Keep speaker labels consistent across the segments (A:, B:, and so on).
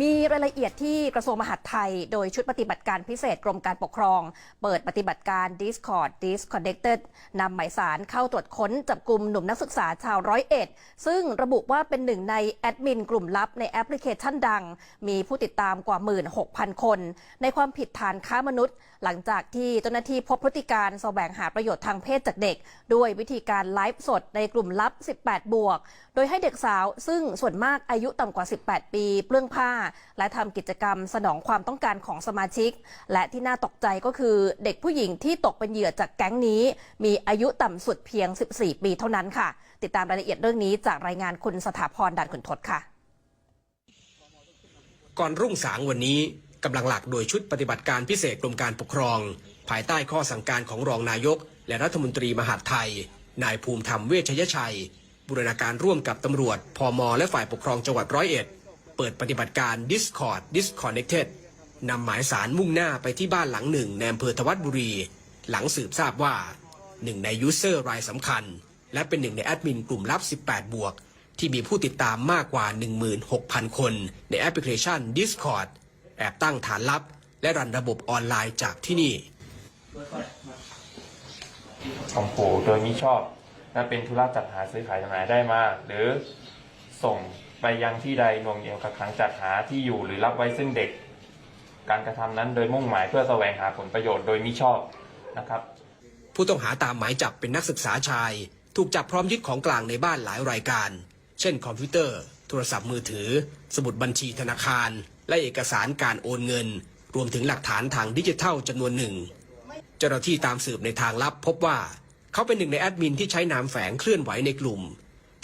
A: มีรายละเอียดที่กระทรวงมหาดไทย โดยชุดปฏิบัติการพิเศษกรมการปกครอง เปิดปฏิบัติการ Discord Disconnected นำหมายสารเข้าตรวจค้นจับกลุ่มหนุ่มนักศึกษาชาวร้อยเอ็ด ซึ่งระบุว่าเป็นหนึ่งในแอดมินกลุ่มลับในแอปพลิเคชันดัง มีผู้ติดตามกว่า 16,000 คน ในความผิดฐานค้ามนุษย์ หลังจากที่เจ้าหน้าที่พบพฤติการแสวงหาประโยชน์ทางเพศจากเด็ก ด้วยวิธีการไลฟ์สดในกลุ่มลับ 18 บวก โดยให้เด็กสาว ซึ่งส่วนมากอายุต่ำกว่า 18 ปี เปลื้องผ้าและทำกิจกรรมสนองความต้องการของสมาชิก และที่น่าตกใจก็คือเด็กผู้หญิงที่ตกเป็นเหยื่อจากแก๊งนี้ มีอายุต่ำสุดเพียง 14 ปีเท่านั้นค่ะ ติดตามรายละเอียดเรื่องนี้จากรายงานคุณสถาพรด่านขุนทศค่ะ
B: ก่อนรุ่งสางวันนี้กำลังหลักโดยชุดปฏิบัติการพิเศษกรมการปกครอง ภายใต้ข้อสั่งการของรองนายก และรัฐมนตรีมหาดไทย นายภูมิธรรมเวชยชัยบูรณาการร่วมกับตำรวจพมและฝ่ายปกครองจังหวัดร้อยเอ็ด เปิดปฏิบัติการ Discord Disconnected นำหมายสารมุ่งหน้าไปที่บ้านหลังหนึ่งในอำเภอทวัดบุรี หลังสืบทราบว่าหนึ่งในยูเซอร์รายสำคัญ และเป็นหนึ่งในแอดมินกลุ่มลับ 18 บวก ที่มีผู้ติดตามมากกว่า 16,000 คนในแอปพลิเคชัน Discord แอบตั้งฐานลับ และรันระบบออนไลน์จากที่นี่
C: ข่มขู่โดยมิชอบ และเป็นธุระจัดหาซื้อขายจำหน่ายได้มา หรือส่ง ไปยังที่ใดหน่วงเหนี่ยวกักขังจัดหาที่อยู่หรือรับไว้ซึ่งเด็ก การกระทำนั้นโดยมุ่งหมายเพื่อแสวงหาผลประโยชน์โดยมิชอบนะครับ
B: ผู้ต้องหาตามหมายจับเป็นนักศึกษาชาย ถูกจับพร้อมยึดของกลางในบ้านหลายรายการ เช่น คอมพิวเตอร์ โทรศัพท์มือถือ สมุดบัญชีธนาคาร และเอกสารการโอนเงิน รวมถึงหลักฐานทางดิจิทัลจำนวนหนึ่งเจ้าหน้าที่ตามสืบในทางลับพบว่า เขาเป็นหนึ่งในแอดมินที่ใช้นามแฝงเคลื่อนไหวในกลุ่ม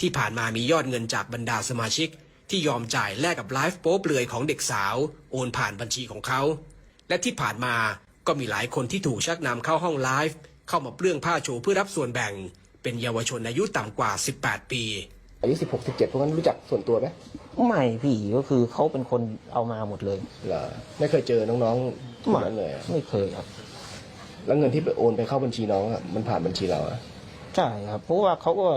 B: ที่ผ่านมามียอดเงินจากบรรดาสมาชิก ที่ยอมจ่ายแลกกับไลฟ์โป๊เปลือยของเด็กสาว โอนผ่านบัญชีของเขา และที่ผ่านมาก็มีหลายคนที่ถูกชักนำเข้าห้องไลฟ์เข้ามาเปลื้องผ้าโชว์เพื่อรับส่วนแบ่ง เป็นเยาวชนอายุต่ำกว่า 18 ปี
D: อายุ16 17พวกนั้นรู้จักส่วนตัวไหม
E: ไม่พี่ก็คือเขาเป็นคนเอามาหมดเลย
D: เหรอไม่เคยเจอน้องๆพวกนั้นเลยอะ
E: ไม่เคยครับ
D: แล้วเงินที่ไปโอนไปเข้าบัญชีน้องอะมันผ่านบัญชีเราอะ
E: ใช่ครับเพราะว่าเขาก็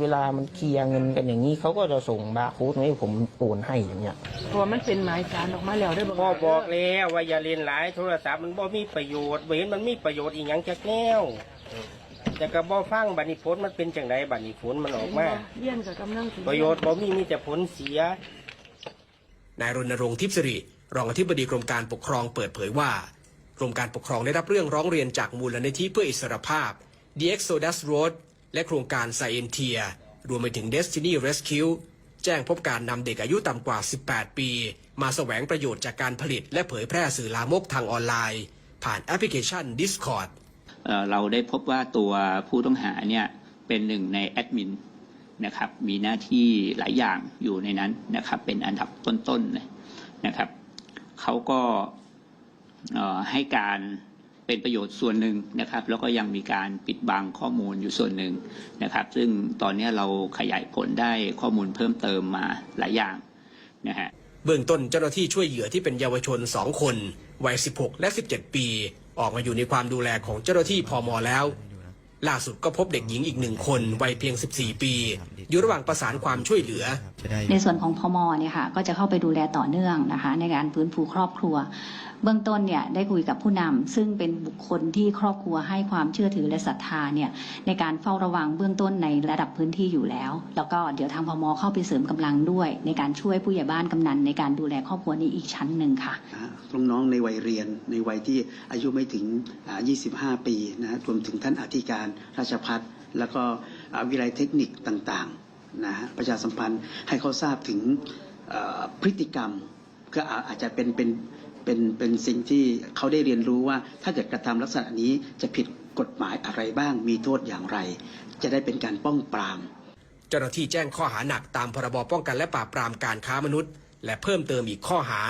E: เวลามันเคลียร์เงินกันอย่างนี้เขาก็จะส่งบาร์โค้ดมาให้ผมโอนให้อย่างเงี้ย
F: เพราะว่ามันเป็นหมายสารออกมาแล้วได้อ
G: พ่อบอกแล้วว่าอย่าเล่นหลายโทรศัพท์มันบ่มีประโยชน์บ่เห็นมันมีประโยชน์อีหยังจักแนวแต่ก็บ่ฟังบัดนี้ผลมันเป็นจังไดบัดนี้ผลมันออกมา
F: เลี้ยนกับกำลังสิ
G: ประโยชน์บ่มีมีแต่ผลเสีย
B: นายรณรงค์ทิพย์สิริรองอธิบดีกรมการปกครองเปิดเผยว่ากรมการปกครองได้รับเรื่องร้องเรียนจากมูลนิธิเพื่ออิสรภาพ The Exodus Road และโครงการ Scientia รวมไปถึง Destiny Rescue แจ้งพบการนำเด็กอายุต่ำกว่า 18 ปี มาแสวงประโยชน์จากการผลิต และเผยแพร่สื่อลามกทางออนไลน์ ผ่านแอปพลิเคชัน Discord
H: เอ่อเราได้พบว่าตัวผู้ต้องหาเนี่ยเป็นหนึ่งในแอดมินนะครับมีหน้าที่หลายอย่างอยู่ในนั้นนะครับเป็นอันดับต้นๆเลยนะครับเขาก็ให้การ เป็นประโยชน์ส่วนหนึ่งนะครับ แล้วก็ยังมีการปิดบังข้อมูลอยู่ส่วนหนึ่งนะครับ ซึ่งตอนนี้เราขยายผลได้ข้อมูลเพิ่มเติมมาหลายอย่างนะฮะ
B: เบื้องต้นเจ้าหน้าที่ช่วยเหยื่อที่เป็นเยาวชน 2 คน วัย 16 และ 17 ปี ออกมาอยู่ในความดูแลของเจ้าหน้าที่พอมแล้ว ล่าสุดก็พบเด็กหญิงอีกหนึ่งคนวัยเพียง 14 ปี อยู่ระหว่างประสานความช่วยเหลือ
I: ในส่วนของพมเนี่ยค่ะก็จะเข้าไปดูแลต่อเนื่องนะคะ ในการฟื้นฟูครอบครัว เบื้องต้นเนี่ยได้คุยกับผู้นำซึ่งเป็นบุคคลที่ครอบครัวให้ความเชื่อถือและศรัทธาเนี่ยในการเฝ้าระวังเบื้องต้นในระดับพื้นที่อยู่แล้ว แล้วก็เดี๋ยวทางพมเข้าไปเสริมกำลังด้วย ในการช่วยผู้ใหญ่บ้านกำนันในการดูแลครอบครัวนี้อีกชั้นหนึ่งค่ะ
J: น้องๆในวัยเรียนในวัยที่อายุไม่ถึงอ่า25 ปีนะฮะรวมถึงท่านอธิการราชพัฒแล้วก็วิทยาลัยเทคนิคต่างๆนะฮะประชาสัมพันธ์ให้เขาทราบถึงพฤติกรรมก็อาอาจจะเป็นเป็นเป็นเป็นสิ่งที่เขาได้เรียนรู้ว่าถ้าเกิดกระทำลักษณะนี้จะผิดกฎหมายอะไรบ้าง มีโทษอย่างไร จะได้เป็นการป้องปราม
B: เจ้าหน้าที่แจ้งข้อหาหนักตามพรบป้องกันและปราบปรามการค้ามนุษย์ และเพิ่มเติมอีกข้อหา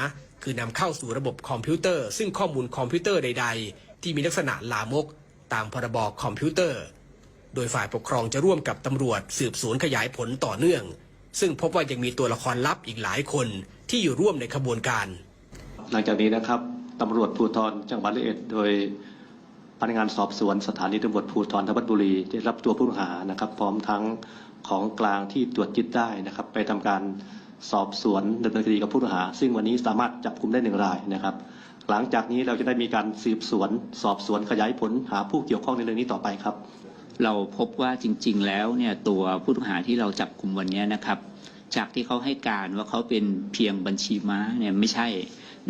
B: คือนำเข้าสู่ระบบคอมพิวเตอร์ ซึ่งข้อมูลคอมพิวเตอร์ใด ๆ ที่มีลักษณะลามก ตามพรบคอมพิวเตอร์ โดยฝ่ายปกครองจะร่วมกับตำรวจสืบสวนขยายผลต่อเนื่อง ซึ่งพบว่ายังมีตัวละครลับอีกหลายคนที่อยู่ร่วมในขบวนการ
K: หลังจากนี้นะครับตำรวจภูธรจังหวัดร้อยเอ็ดโดยพนักงานสอบสวนสถานีตำรวจภูธรทวัดบุรีได้รับตัวผู้ต้องหานะครับ พร้อมทั้งของกลางที่ตรวจยึดได้นะครับ ไปทำการสอบสวนดำเนินคดีกับผู้ต้องหา ซึ่งวันนี้สามารถจับกลุ่มได้หนึ่งรายนะครับ หลังจากนี้เราจะได้มีการสืบสวน สอบสวนขยายผลหาผู้เกี่ยวข้องในเรื่องนี้ต่อไปครับ
H: เราพบว่าจริง ๆ แล้วเนี่ยตัวผู้ต้องหาที่เราจับกลุ่มวันนี้นะครับ จากที่เขาให้การว่าเขาเป็นเพียงบัญชีม้าเนี่ยไม่ใช่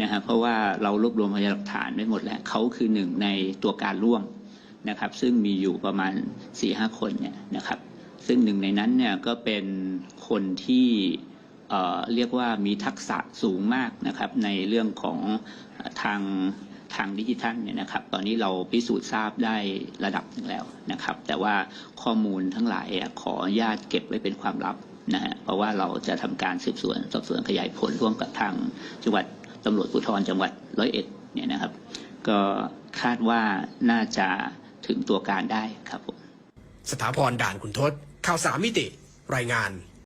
H: นะฮะเพราะว่าเรารวบรวมพยานหลักฐานไว้หมดแล้วเขาคือหนึ่งในตัวการร่วมนะครับ ซึ่งมีอยู่ประมาณ4ี่ห้าคนเนี่ยนะครับ ซึ่งหนึ่งในนั้นเนี่ยก็เป็นคนที่ เเรียกว่ามีทักษะสูงมากนะครับ ในเรื่องของทางทางดิจิทัลเนี่ยนะครับ ตอนนี้เราพิสูจน์ทราบได้ระดับหนึ่งแล้วนะครับ แต่ว่าข้อมูลทั้งหลายขออนุญาตเก็บไว้เป็นความลับนะฮะเพราะว่าเราจะทำการสืบสวนสอบสวนขยายผลร่วมกับทางจังหวัดตำรวจภูธรจังหวัดร้อยเอ็ดเนี่ยนะครับ ก็คาดว่าน่าจะถึงตัวการได้ครับผม
B: สถาพรด่านขุนทศข่าวสามมิติรายงาน